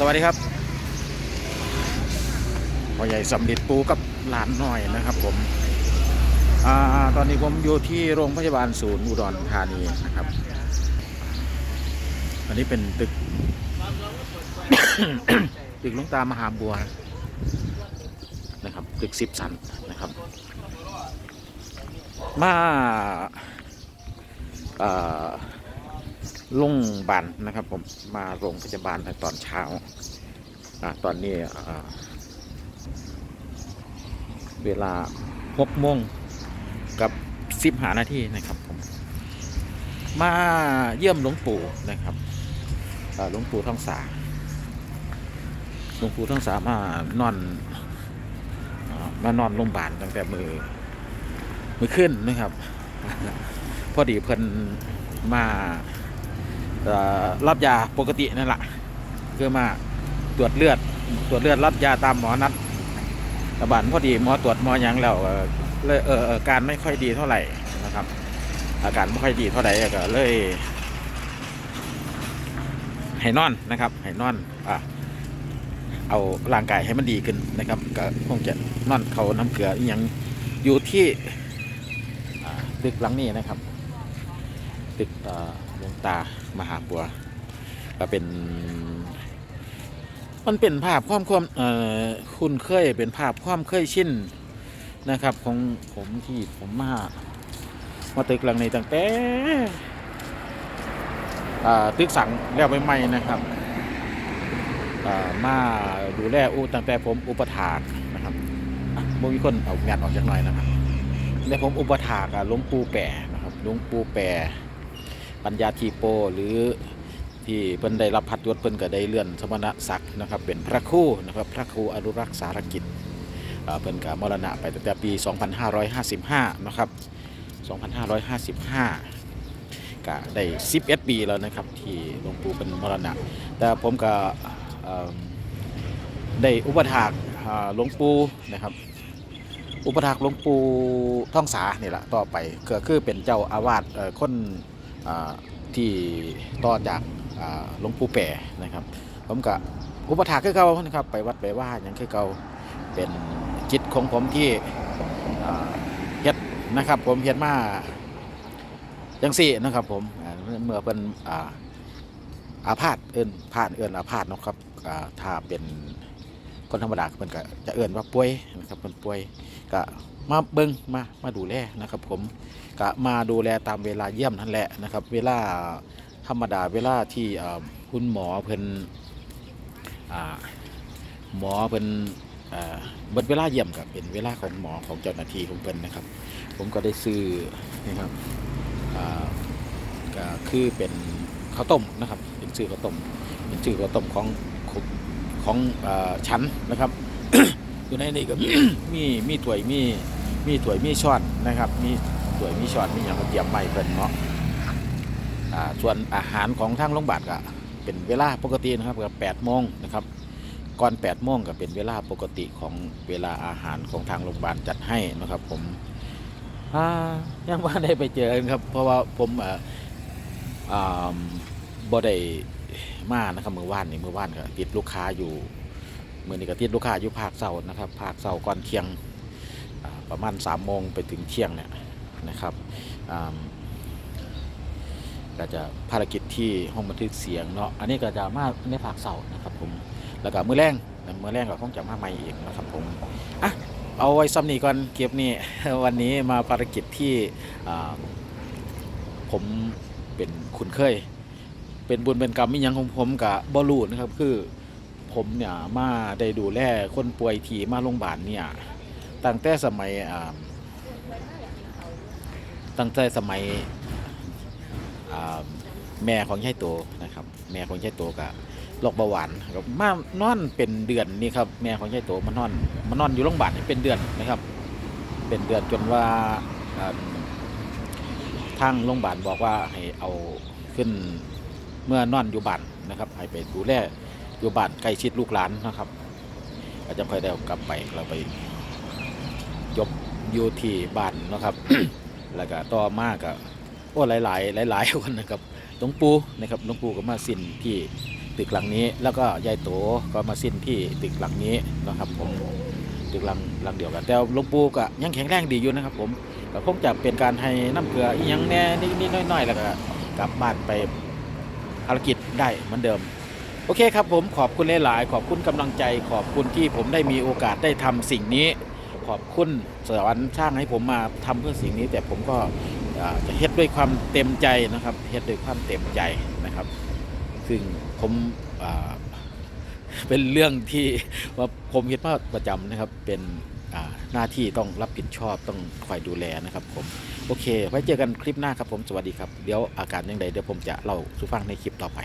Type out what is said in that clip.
สวัสดีครับพ่อใหญ่สำลิดปูกับหลานหน้อยนะครับผมอตอนนี้ผมอยู่ที่โรงพยาบาลศูนย์อุดรธานีนะครับ อันนี้เป็นตึก ตึกหลุงตามหาบัวนะครับ ตึกสิบสันนะครับ มาอ่อ โรงพยาบาลนะครับ ผมมาโรงพยาบาลในตอนเช้าอตอนนี้เวลาหกโมงกับสิบหานาทีนะครับผมมาเยี่ยมหลวงปู่นะครับหลวงปู่ท่องสาหลวงปู่ท่องสามานอนอมานอนโรงพยาบาลตั้งแต่มือมือขึ้นนะครับ พอดีเพิ่นมา รับยาปกตินั่นแหละคือมาตรวจเลือดตรวจเลือดรับยาตามหมอนัดระบาดพอดีหมอตรวจหมอยังแล้วเลยเออาการไม่ค่อยดีเท่าไหร่นะครับ อาการไม่ค่อยดีเท่าไหร่ก็เลยให้นอนนะครับให้นอนอะเอาร่างกายให้มันดีขึ้นนะครับก็คงจะนอนเขาน้ำเกลืออหยังอยู่ที่ตึกหลังนี้นะครับตึกอ่อหลวง ตามหาบัวก็เป็น มันเป็นภาพความความเอ่อคุณเคยเป็นภาพความเคยชินนะครับ ของผมที่ผมมามาตึกหลังนี้ตั้งแต่อ่าตึกสั่งแล้วใหม่ๆนะครับอ่ามาดูแลอูตั้งแต่ผมอุปถากนะครับบ่มีคนเอางานออกจากหน่อยนะครับแต่ผมอุปถากหลวงปู่แปรนะครับหลวงปู่แปร ปัญญาทีโปหรือที่เพิ่นได้รับพัดยศเพิ่นก็ได้เลื่อนสมณศักดิ์นะครับเป็นพระครูนะครับพระครูอนุรักษ์สารกิจเพิ่นก็มรณะไปตั้งแต่ปี 2555 นะครับ 2555ก็ได้ 11 ปีแล้วนะครับที่หลวงปู่เป็นมรณะ แต่ผมก็ได้อุปถากหลวงปู่นะครับ อุปถากหลวงปู่ท่องสานี่แหละต่อไปก็คือเป็นเจ้าอาวาสคน ที่ต่อจากหลวงปู่แปรนะครับ ผมก็อุปถาคือเก่านะครับ ไปวัดไปว่าอย่างคือเก่าเป็นจิตของผมที่เฮ็ดนะครับ ผมเฮ็ดมาจังสี่นะครับ ผมเมื่อเป็นอาอาพาธเอิ้นพาดเอิ้นอาพาธนะครับถ้าเป็น คนธรรมดาเพิ่นก็จะเอิ้นว่าป่วยนะครับเพิ่นป่วยก็มาเบิ้งมามาดูแลนะครับ ผมก็มาดูแลตามเวลาเยี่ยมนั่นแหละนะครับ เวลาธรรมดาเวลาที่คุณหมอเพิ่นหมอเพิ่นเบิดเวลาเยี่ยมก็เป็นเวลาของหมอของเจ้าหน้าที่ของเพิ่นนะครับ ผมก็ได้ซื้อนะครับก็คือเป็นข้าวต้มนะครับ เป็นซื้อข้าวต้มเป็นซื้อข้าวต้มของ ขององเอ่อชั้นนะครับ อยู่ในนี้ก็มีมีถ้วยมีมีถ้วยมีช้อนนะครับ มีถ้วยมีช้อนมีอย่างเตรียมไม้เพิ่นเนาะส่วนอาหารของทางโรงพยาบาลก็เป็นเวลาปกตินะครับก็แปดโมงนะครับก่อนแปดโมงก็เป็นเวลาปกติของเวลาอาหารของทางโรงพยาบาลจัดให้นะครับ ผมยังว่าได้ไปเจอครับ เพราะว่าผมอ่าอ่าบ่ได้ มานะครับเมื่อวานนี่เมื่อวานก็ติดลูกค้าอยู่มื่อนี้ก็ติดลูกค้าอยู่ภาคเสาร์นะครับภาคเสาร์ก่อนเที่ยงประมาณ3ามโมงไปถึงเที่ยงเนี่ยนะครับอาก็จะภารกิจที่ห้องบันทึกเสียงเนาะอันนี้ก็จะมาในภาคเสาร์นะครับผมแล้วก็มือแรงมือแรงก็คงจะมาใหม่อีกนะครับผมอะเอาไว้ซ้ำนี้ก่อนเก็บนี่วันนี้มาภารกิจที่ผมเป็นคุณเคย เป็นบุญเป็นกรรมมิยังของผมกับบอลูนะครับคือผมเนี่ยมาได้ดูแลคนป่วยที่มาโรงพยาบาลเนี่ยตั้งแต่สมัยอ่าตั้งแต่สมัยแม่ของยายโตนะครับ แม่ของยายโตกับโรคเบาหวานครับมานอนเป็นเดือนนี่ครับแม่ของยายโตมานอนมานอนอยู่โรงพยาบาลเป็นเดือนนะครับ เป็นเดือนจนว่าอ่าทางโรงพยาบาลบอกว่าให้เอาขึ้น เมื่อนอนอยู่บ้านนะครับให้ไปดูแลอยู่บ้านใกล้ชิดลูกหลานนะครับก็จะค่อยได้เอากลับไปเราไปยบอยู่ที่บ้านนะครับ แล้วก็ต่อมาก็โอ้หลายหลายหลาย ๆ คนนะครับหลวงปู่นะครับหลวงปู่ก็มาสิ้นที่ตึกหลังนี้ แล้วก็ยายโตก็มาสิ้นที่ตึกหลังนี้นะครับผมตึกหลังหลังเดียวกัน แต่หลวงปู่ก็ยังแข็งแรงดีอยู่นะครับ ผมก็คงจะเป็นการให้น้ำเกลืออีหยังแน่นิดๆน่อยๆแล้วก็กลับบ้านไป ภารกิจได้เหมือนเดิม โอเคครับผมขอบคุณหลาย ๆ ขอบคุณกำลังใจ ขอบคุณที่ผมได้มีโอกาสได้ทำสิ่งนี้ ขอบคุณสวรรค์สร้างให้ผมมาทำเพื่อสิ่งนี้ แต่ผมก็จะเฮ็ดด้วยความเต็มใจนะครับเฮ็ดด้วยความเต็มใจนะครับ ซึ่งผมเป็นเรื่องที่ว่าผมคิดว่าประจำนะครับเป็น หน้าที่ต้องรับผิดชอบต้องคอยดูแลนะครับผมโอเค ไว้เจอกันคลิปหน้าครับผมสวัสดีครับเดี๋ยวอาการยังไงเดี๋ยวผมจะเล่าสู่ฟังในคลิปต่อไป